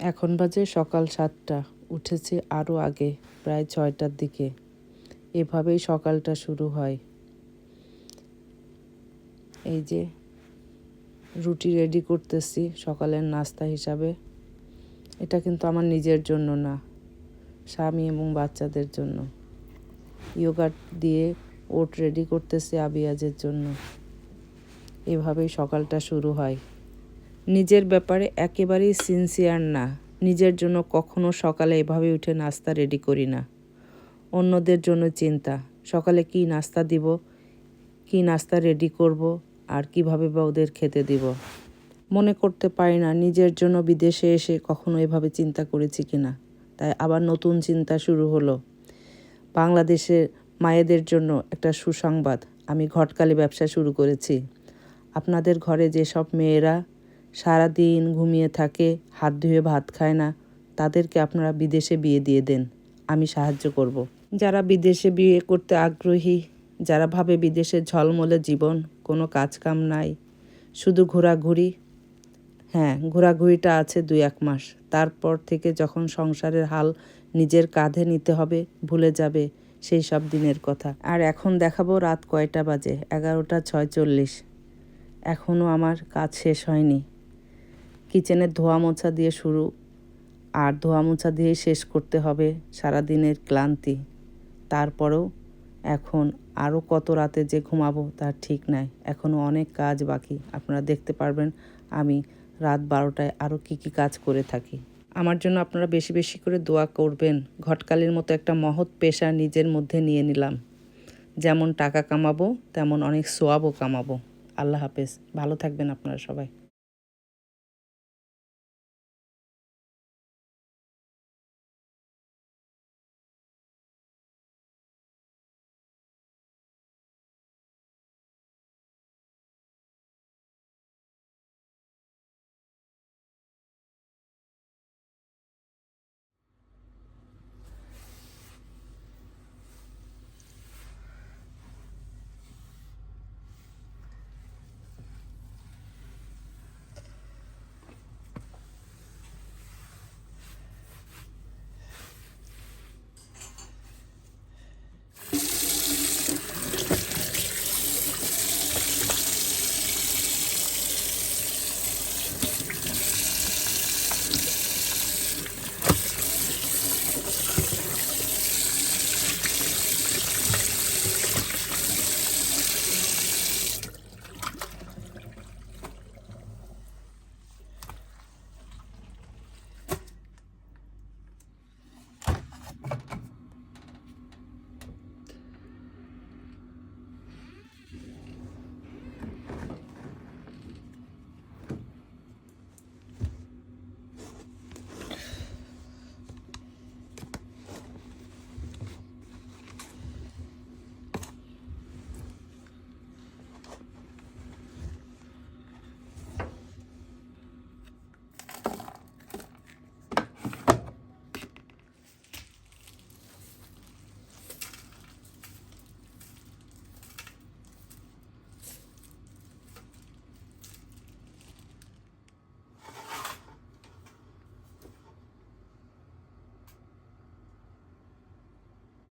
এখন বাজে সকাল সাতটা। উঠেছি আরও আগে, প্রায় ছয়টার দিকে। এভাবেই সকালটা শুরু হয়। এই যে রুটি রেডি করতেছি সকালের নাস্তা হিসাবে। এটা কিন্তু আমার নিজের জন্য না, স্বামী এবং বাচ্চাদের জন্য। ইয়োগাট দিয়ে ওট রেডি করতেছি আবিয়াজের জন্য। এভাবেই সকালটা শুরু হয়। নিজের ব্যাপারে একেবারেই সিনসিয়ার না। নিজের জন্য কখনো সকালে এভাবে উঠে নাস্তা রেডি করি না। অন্যদের জন্য চিন্তা, সকালে কি নাস্তা দিব, কি নাস্তা রেডি করব, আর কীভাবে বা ওদের খেতে দিব। মনে করতে পারি না নিজের জন্য বিদেশে এসে কখনো এভাবে চিন্তা করেছি কিনা। তাই আবার নতুন চিন্তা শুরু হলো। বাংলাদেশের মায়েদের জন্য একটা সুসংবাদ, আমি ঘটকালি ব্যবসা শুরু করেছি। আপনাদের ঘরে যেসব মেয়েরা সারা দিন ঘুমিয়ে থাকে, হাত ধুয়ে ভাত খায় না, তাদেরকে আপনারা বিদেশে বিয়ে দিয়ে দেন, আমি সাহায্য করব। যারা বিদেশে বিয়ে করতে আগ্রহী, যারা ভাবে বিদেশে ঝলমলে জীবন, কোনো কাজ কাম নাই, শুধু ঘোরাঘুরি। হ্যাঁ ঘোরাঘুরিটা আছে দুই এক মাস, তারপর থেকে যখন সংসারের হাল নিজের কাঁধে নিতে হবে, ভুলে যাবে সেই সব দিনের কথা। আর এখন দেখাবো রাত কয়টা বাজে, এগারোটা ছয় চল্লিশ এখনও আমার কাজ শেষ হয়নি। কিচেনের ধোয়া মোছা দিয়ে শুরু। আর ধোয়া মোছা দিয়েই শেষ করতে হবে সারা দিনের ক্লান্তি। তারপরেও এখন আরও কত রাতে যে ঘুমাবো তার ঠিক নাই। এখনও অনেক কাজ বাকি। আপনারা দেখতে পারবেন আমি রাত বারোটায় আরও কী কী কাজ করে থাকি। আমার জন্য আপনারা বেশি বেশি করে দোয়া করবেন। ঘটকালির মতো একটা মহৎ পেশা নিজের মধ্যে নিয়ে নিলাম। যেমন টাকা কামাবো, তেমন অনেক সোয়াবও কামাবো। আল্লাহ হাফেজ। ভালো থাকবেন আপনারা সবাই।